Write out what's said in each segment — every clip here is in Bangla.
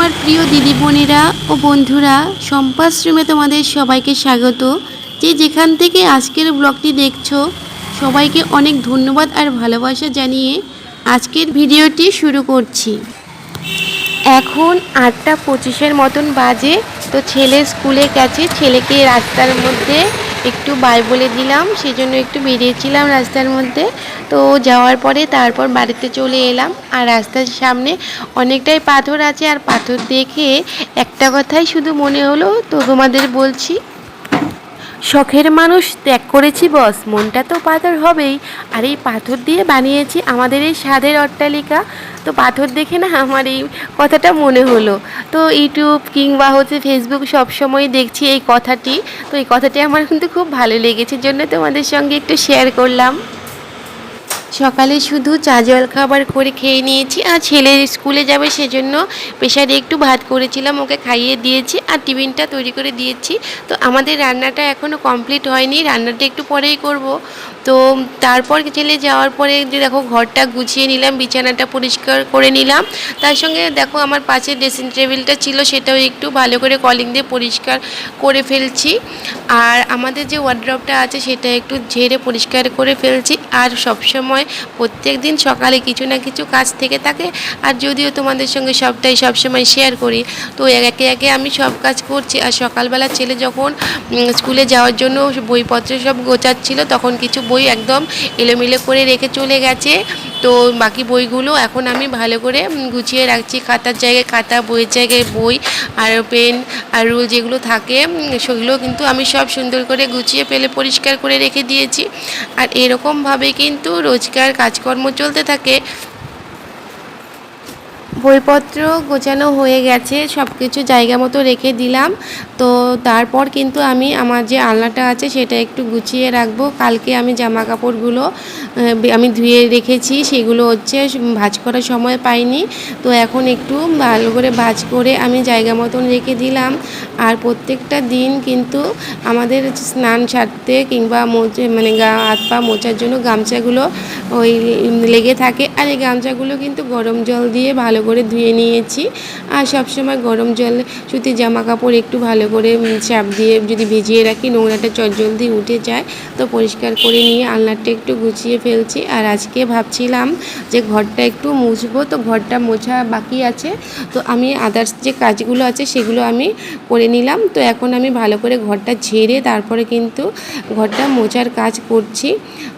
আমার প্রিয় দিদি বোনেরা ও বন্ধুরা সম্পাশ্রমে তোমাদের সবাইকে স্বাগত। যে যেখান থেকে আজকের ব্লগটি দেখছ, সবাইকে অনেক ধন্যবাদ আর ভালোবাসা জানিয়ে আজকের ভিডিওটি শুরু করছি। এখন আটটা পঁচিশের মতন বাজে, তো ছেলে স্কুলে গেছে, ছেলেকে রাস্তার মধ্যে একটু বাই বলে দিলাম সেই জন্য একটু বেরিয়েছিলাম রাস্তার মধ্যে। তো যাওয়ার পরে তারপর বাড়িতে চলে এলাম, আর রাস্তার সামনে অনেকটাই পাথর আছে, আর পাথর দেখে একটা কথাই শুধু মনে হলো, তো তোমাদের বলছি। শখের মানুষ ত্যাগ করেছি, বস। মনটা তো পাথর হবেই। আর এই পাথর দিয়ে বানিয়েছি আমাদের এই স্বাদের অট্টালিকা। তো পাথর দেখে না আমার এই কথাটা মনে হলো। তো ইউটিউব কিংবা হচ্ছে ফেসবুক সব সময় দেখছি এই কথাটি। তো এই কথাটি আমার কিন্তু খুব ভালো লেগেছে জন্য তোমাদের সঙ্গে একটু শেয়ার করলাম। সকালে শুধু চা জল খাবার করে খেয়ে নিয়েছি আর ছেলে স্কুলে যাবে সেজন্য প্রেশারে একটু ভাত করেছিলাম, ওকে খাইয়ে দিয়েছি আর টিফিনটা তৈরি করে দিয়েছি। তো আমাদের রান্নাটা এখনও কমপ্লিট হয়নি, রান্নাটা একটু পরেই করব। তো তারপর ছেলে যাওয়ার পরে দেখো ঘরটা গুছিয়ে নিলাম, বিছানাটা পরিষ্কার করে নিলাম। তার সঙ্গে দেখো আমার পাশে ড্রেসিং টেবিলটা ছিল, সেটাও একটু ভালো করে কলিং দিয়ে পরিষ্কার করে ফেলছি। আর আমাদের যে ওয়ার্ড্রপটা আছে, সেটা একটু ঝেড়ে পরিষ্কার করে ফেলছি। আর সবসময় প্রত্যেক দিন সকালে কিছু না কিছু কাজ থেকে থাকে। আর যদিও তোমাদের সঙ্গে সবটাই সবসময় শেয়ার করি, তো একে একে আমি সব কাজ করছি। আর সকালবেলা ছেলে যখন স্কুলে যাওয়ার জন্য বইপত্র সব গোছাচ্ছিল, তখন কিছু বই একদম এলোমেলো করে রেখে চলে গেছে। তো বাকি বইগুলো এখন আমি ভালো করে গুছিয়ে রাখছি। খাতার জায়গায় খাতা, বইয়ের জায়গায় বই আর পেন আর রুল যেগুলো থাকে সেগুলো কিন্তু আমি সব সুন্দর করে গুছিয়ে ফেলে পরিষ্কার করে রেখে দিয়েছি। আর এরকমভাবে কিন্তু রোজকার কাজকর্ম চলতে থাকে। বইপত্র গোছানো হয়ে গেছে সব কিছু জায়গা মতো রেখে দিলাম। তো তারপর কিন্তু আমি আমার যে আলনাটা আছে সেটা একটু গুছিয়ে রাখব। কালকে আমি জামা কাপড়গুলো আমি ধুয়ে রেখেছি, সেগুলো হচ্ছে ভাজ করার সময় পাইনি। তো এখন একটু ভালো করে ভাজ করে আমি জায়গা মতন রেখে দিলাম। আর প্রত্যেকটা দিন কিন্তু আমাদের স্নান সারতে কিংবা মোচে মানে গা, হাত পা মোচার জন্য গামছাগুলো ওই লেগে থাকে। আর এই গামছাগুলো কিন্তু গরম জল দিয়ে ভালো করে ধুয়ে নিয়েছি। আর সবসময় গরম জল সুতি জামা কাপড় একটু ভালো করে চাপ দিয়ে যদি ভিজিয়ে রাখি, নোংরাটা চটজলদি উঠে যায়। তো পরিষ্কার করে নিয়ে আলনাটা একটু গুছিয়ে ফেলছি। আর আজকে ভাবছিলাম যে ঘরটা একটু মুছবো। তো ঘরটা মোছা বাকি আছে। তো আমি আদার্স যে কাজগুলো আছে, সেগুলো আমি করে নিলাম। তো এখন আমি ভালো করে ঘরটা ঝেড়ে তারপরে কিন্তু ঘরটা মোছার কাজ করছি।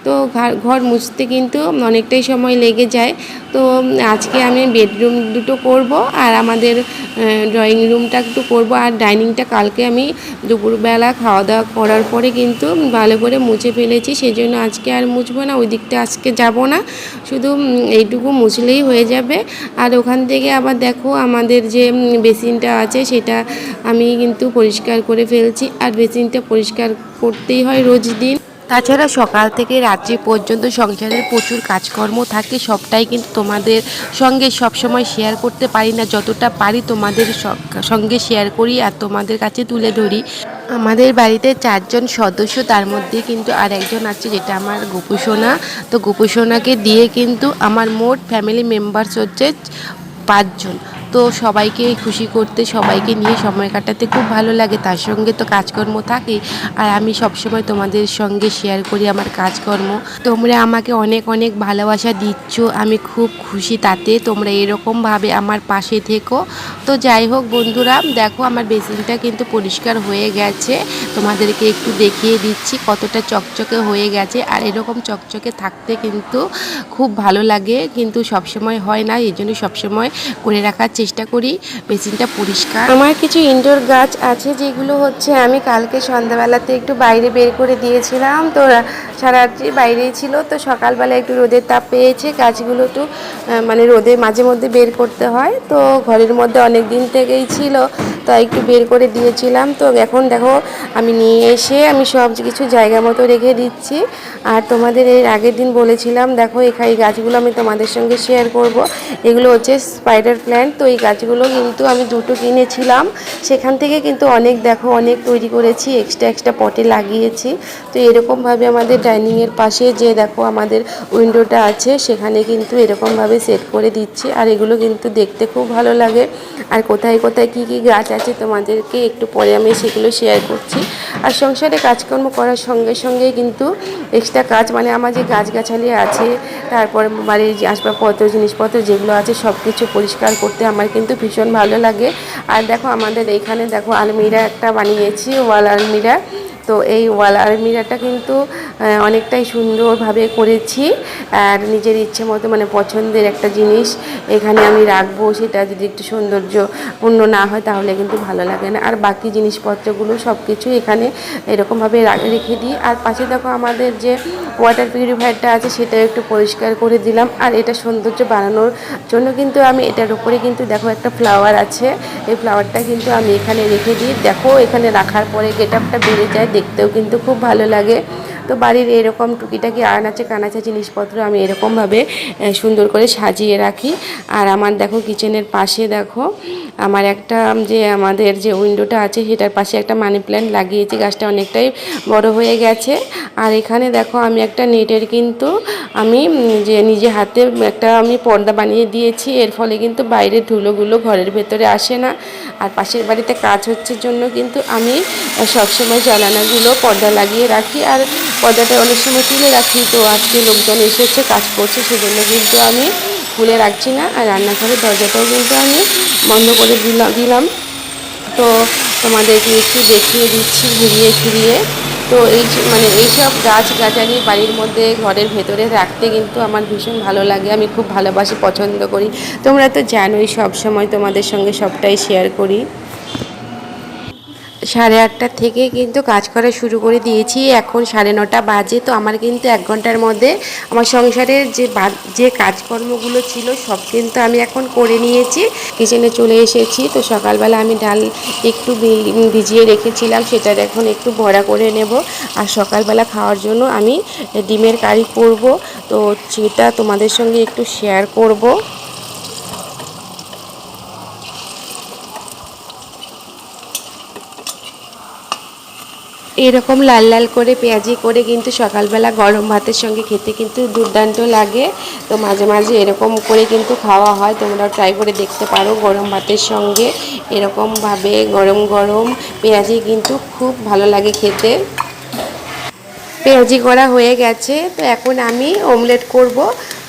তো ঘর মুছতে কিন্তু অনেকটাই সময় লেগে যায়। তো আজকে আমি বেডরুম দুটো করব। আর আমাদের ড্রয়িং রুমটা একটু করব। আর ডাইনিংটা কালকে আমি দুপুরবেলা খাওয়া দাওয়া করার পরে কিন্তু ভালো করে মুছে ফেলেছি সেই জন্য আজকে আর মুছবো না ওই দিকটা আজকে যাব না। শুধু এইটুকু মুছলেই হয়ে যাবে। আর ওখান থেকে আবার দেখো আমাদের যে বেসিনটা আছে, সেটা আমি কিন্তু পরিষ্কার করে ফেলছি। আর বেসিনটা পরিষ্কার করতেই হয় রোজ দিন। তাছাড়া সকাল থেকে রাত্রি পর্যন্ত সংসারের প্রচুর কাজকর্ম থাকে, সবটাই কিন্তু তোমাদের সঙ্গে সবসময় শেয়ার করতে পারি না। যতটা পারি তোমাদের সঙ্গে শেয়ার করি আর তোমাদের কাছে তুলে ধরি। আমাদের বাড়িতে চারজন সদস্য, তার মধ্যে কিন্তু আর একজন আছে যেটা আমার গোপুসোনা তো গোপুসোনাকে দিয়ে কিন্তু আমার মোট ফ্যামিলি মেম্বার্স হচ্ছে পাঁচজন। তো সবাইকে খুশি করতে, সবাইকে নিয়ে সময় কাটাতে খুব ভালো লাগে। তার সঙ্গে তো কাজকর্ম থাকে। আর আমি সবসময় তোমাদের সঙ্গে শেয়ার করি আমার কাজকর্ম। তোমরা আমাকে অনেক অনেক ভালোবাসা দিচ্ছ। আমি খুব খুশি তাতে। তোমরা এরকমভাবে আমার পাশে থেকো। তো যাই হোক বন্ধুরা, দেখো আমার বেসিনটা কিন্তু পরিষ্কার হয়ে গেছে। তোমাদেরকে একটু দেখিয়ে দিচ্ছি কতটা চকচকে হয়ে গেছে। আর এরকম চকচকে থাকতে কিন্তু খুব ভালো লাগে। কিন্তু সবসময় হয় না। এই জন্য সবসময় করে রাখার চেষ্টা করি, বেসিনটা পরিষ্কার। আমার কিছু ইনডোর গাছ আছে যেগুলো হচ্ছে আমি কালকে সন্ধ্যাবেলাতে একটু বাইরে বের করে দিয়েছিলাম। তো সারা বাইরেই ছিল, তো সকালবেলা একটু রোদের তাপ পেয়েছে, গাছগুলো একটু মানে রোদে মাঝে মধ্যে বের করতে হয়। তো ঘরের মধ্যে অনেক দিন থেকেই ছিল তো একটু বের করে দিয়েছিলাম। তো এখন দেখো, আমি নিয়ে এসে আমি সব কিছু জায়গা মতো রেখে দিচ্ছি। আর তোমাদের এর আগের দিন বলেছিলাম, দেখো এখানে গাছগুলো আমি তোমাদের সঙ্গে শেয়ার করব। এগুলো হচ্ছে স্পাইডার প্ল্যান্ট তো এই গাছগুলো কিন্তু আমি দুটো কিনেছিলাম। সেখান থেকে কিন্তু অনেক দেখো, অনেক তৈরি করেছি এক্সট্রা এক্সট্রা পটে লাগিয়েছি। তো এরকমভাবে আমাদের ডাইনিংয়ের পাশে যে দেখো আমাদের উইন্ডোটা আছে, সেখানে কিন্তু এরকমভাবে সেট করে দিচ্ছি। আর এগুলো কিন্তু দেখতে খুব ভালো লাগে। আর কোথায় কোথায় কি কি গাছ আছে তোমাদেরকে একটু পরে আমি সেগুলো শেয়ার করছি। আর সংসারে কাজকর্ম করার সঙ্গে সঙ্গে কিন্তু এক্সট্রা কাজ মানে আমার যে গাছগাছালি আছে তারপর বাড়ির আসবাবপত্র, জিনিসপত্র যেগুলো আছে সব কিছু পরিষ্কার করতে আমার কিন্তু ভীষণ ভালো লাগে। আর দেখো আমাদের এইখানে দেখো আলমিরা একটা বানিয়েছি, ওয়াল আলমিরা। তো এই ওয়াল আলমিরাটা কিন্তু অনেকটাই সুন্দরভাবে করেছি। আর নিজের ইচ্ছে মতো মানে পছন্দের একটা জিনিস এখানে আমি রাখব, সেটা যদি একটু সৌন্দর্যপূর্ণ না হয় তাহলে কিন্তু ভালো লাগে না। আর বাকি জিনিসপত্রগুলো সব কিছু এখানে এরকমভাবে রেখে দিই। আর পাশে দেখো আমাদের যে ওয়াটার পিউরিফায়ারটা আছে সেটা একটু পরিষ্কার করে দিলাম। আর এটা সৌন্দর্য বাড়ানোর জন্য কিন্তু আমি, এটার উপরে কিন্তু দেখো একটা ফ্লাওয়ার আছে। এই ফ্লাওয়ারটা কিন্তু আমি এখানে রেখে দিই। দেখো, এখানে রাখার পরে গেট আপটা বেড়ে যায় দেখতেও কিন্তু খুব ভালো লাগে। তো বাড়ির এরকম টুকিটাকি আনাচে কানাচে জিনিসপত্র আমি এরকমভাবে সুন্দর করে সাজিয়ে রাখি। আর আমার দেখো কিচেনের পাশে দেখো, আমার একটা যে আমাদের যে উইন্ডোটা আছে সেটার পাশে একটা মানি প্ল্যান্ট লাগিয়েছি, গাছটা অনেকটাই বড় হয়ে গেছে। আর এখানে দেখো আমি একটা নেটের কিন্তু আমি যে নিজে হাতে একটা আমি পর্দা বানিয়ে দিয়েছি, এর ফলে কিন্তু বাইরের ধুলোগুলো ঘরের ভেতরে আসে না। আর পাশের বাড়িতে কাজ হচ্ছে জন্য কিন্তু আমি সবসময় জানালাগুলো পর্দা লাগিয়ে রাখি। আর পর্দাটা অনেক সময় তুলে রাখি। তো আজকে লোকজন এসেছে, কাজ করছে, সেজন্য কিন্তু আমি খুলে রাখছি না। আর রান্নাঘরের দরজাটাও কিন্তু আমি বন্ধ করে দিলাম দিলাম। তো তোমাদেরকে একটু দেখিয়ে দিচ্ছি ঘুরিয়ে ফিরিয়ে। তো এই মানে এইসব গাছ গাছালি বাড়ির মধ্যে, ঘরের ভেতরে রাখতে কিন্তু আমার ভীষণ ভালো লাগে। আমি খুব ভালোবাসি, পছন্দ করি। তোমরা তো জানোই সব সময় তোমাদের সঙ্গে সবটাই শেয়ার করি। সাড়ে আটটা থেকে কিন্তু কাজ করা শুরু করে দিয়েছি। এখন সাড়ে নটা বাজে, তো আমার কিন্তু এক ঘণ্টার মধ্যে আমার সংসারের যে যে কাজকর্মগুলো ছিল সব কিন্তু আমি এখন করে নিয়েছি। কিচেনে চলে এসেছি, তো সকালবেলা আমি ডাল একটু ভিজিয়ে রেখেছিলাম, সেটার এখন একটু বড়া করে নেব। আর সকালবেলা খাওয়ার জন্য আমি ডিমের কারি করব, তো সেটা তোমাদের সঙ্গে একটু শেয়ার করব। এরকম লাল লাল করে পেঁয়াজি করে কিন্তু সকালবেলা গরম ভাতের সঙ্গে খেতে কিন্তু দুর্দান্ত লাগে। তো মাঝে মাঝে এরকম করে কিন্তু খাওয়া হয়। তোমরাও ট্রাই করে দেখতে পারো গরম ভাতের সঙ্গে। এরকমভাবে গরম গরম পেঁয়াজি কিন্তু খুব ভালো লাগে খেতে। পেঁয়াজি করা হয়ে গেছে। তো এখন আমি অমলেট করব।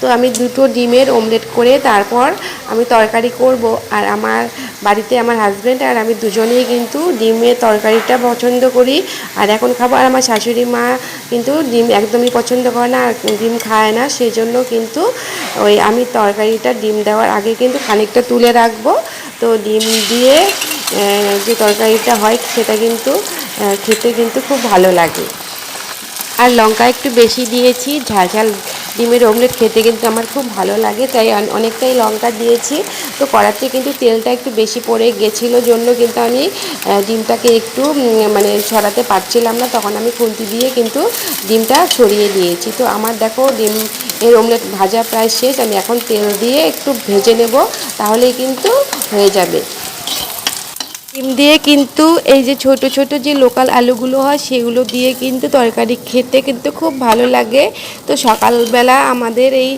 তো আমি দুটো ডিমের অমলেট করে তারপর আমি তরকারি করব। আর আমার বাড়িতে আমার হাজব্যান্ড আর আমি দুজনেই কিন্তু ডিমের তরকারিটা পছন্দ করি। আর এখন খাব আর আমার শাশুড়ি মা কিন্তু ডিম একদমই পছন্দ করে না আর ডিম খায় না। সেই জন্য কিন্তু ওই আমি তরকারিটা ডিম দেওয়ার আগে কিন্তু খানিকটা তুলে রাখব। তো ডিম দিয়ে যে তরকারিটা হয় সেটা কিন্তু খেতে কিন্তু খুব ভালো লাগে। আর লঙ্কা একটু বেশি দিয়েছি, ঝাল ঝাল ডিমের অমলেট খেতে কিন্তু আমার খুব ভালো লাগে, তাই অনেকটাই লঙ্কা দিয়েছি। তো কড়াতে কিন্তু তেলটা একটু বেশি পড়ে গেছিল জন্য কিন্তু আমি ডিমটাকে একটু মানে ছড়াতে পারছিলাম না, তখন আমি খুন্তি দিয়ে কিন্তু ডিমটা ছড়িয়ে দিয়েছি। তো আমার দেখো ডিম, এর অমলেট ভাজা প্রায় শেষ, আমি এখন তেল দিয়ে একটু ভেজে নেব, তাহলেই কিন্তু হয়ে যাবে। ডিম দিয়ে কিন্তু এই যে ছোট ছোট যে লোকাল আলুগুলো হয়, সেগুলো দিয়ে কিন্তু তরকারি খেতে কিন্তু খুব ভালো লাগে। তো সকালবেলা আমাদের এই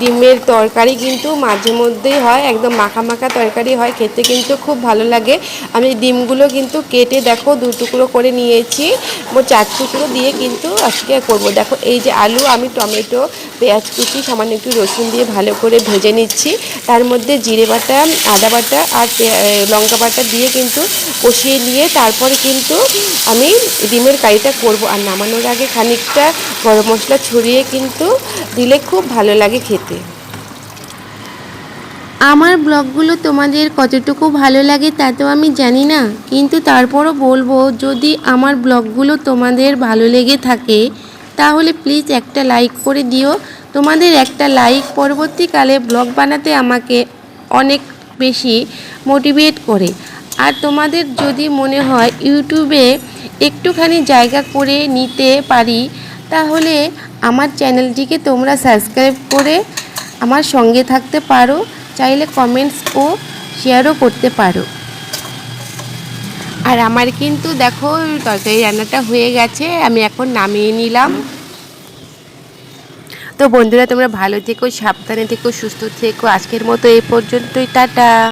ডিমের তরকারি কিন্তু মাঝে মধ্যেই হয়, একদম মাখা মাখা তরকারি হয়, খেতে কিন্তু খুব ভালো লাগে। আমি ডিমগুলো কিন্তু কেটে দেখো দু টুকরো করে নিয়েছি, মোট চার টুকরো দিয়ে কিন্তু আজকে করব। দেখো এই যে আলু, আমি টমেটো, পেঁয়াজ কুচি, সামান্য একটু রসুন দিয়ে ভালো করে ভেজে নিচ্ছি। তার মধ্যে জিরে বাটা, আদা বাটা আর লঙ্কা বাটা দিয়ে কিন্তু কষিয়ে নিয়ে তারপরে কিন্তু আমি ডিমের কারিটা করব। আর নামানোর আগে খানিকটা গরম মশলা ছড়িয়ে কিন্তু দিলে খুব ভালো লাগে খেতে। আমার ব্লগগুলো তোমাদের কতটুকু ভালো লাগে তা তো আমি জানি না। কিন্তু তারপরও বলব, যদি আমার ব্লগগুলো তোমাদের ভালো লেগে থাকে, তাহলে প্লিজ একটা লাইক করে দিও। তোমাদের একটা লাইক পরবর্তীকালে ব্লগ বানাতে আমাকে অনেক বেশি মোটিভেট করে। আর তোমাদের যদি মনে হয় ইউটিউবে একটুখানি জায়গা করে নিতে পারি, তাহলে আমার চ্যানেলটিকে তোমরা সাবস্ক্রাইব করে আমার সঙ্গে থাকতে পারো, চাইলে কমেন্টস ও শেয়ারও করতে পারো। আর আমার কিন্তু দেখো, তরকারি রান্নাটা হয়ে গেছে, আমি এখন নামিয়ে নিলাম। তো বন্ধুরা, তোমরা ভালো থেকো, সাবধানে থেকো, সুস্থ থেকো, আজকের মতো এই পর্যন্তই, টাটা।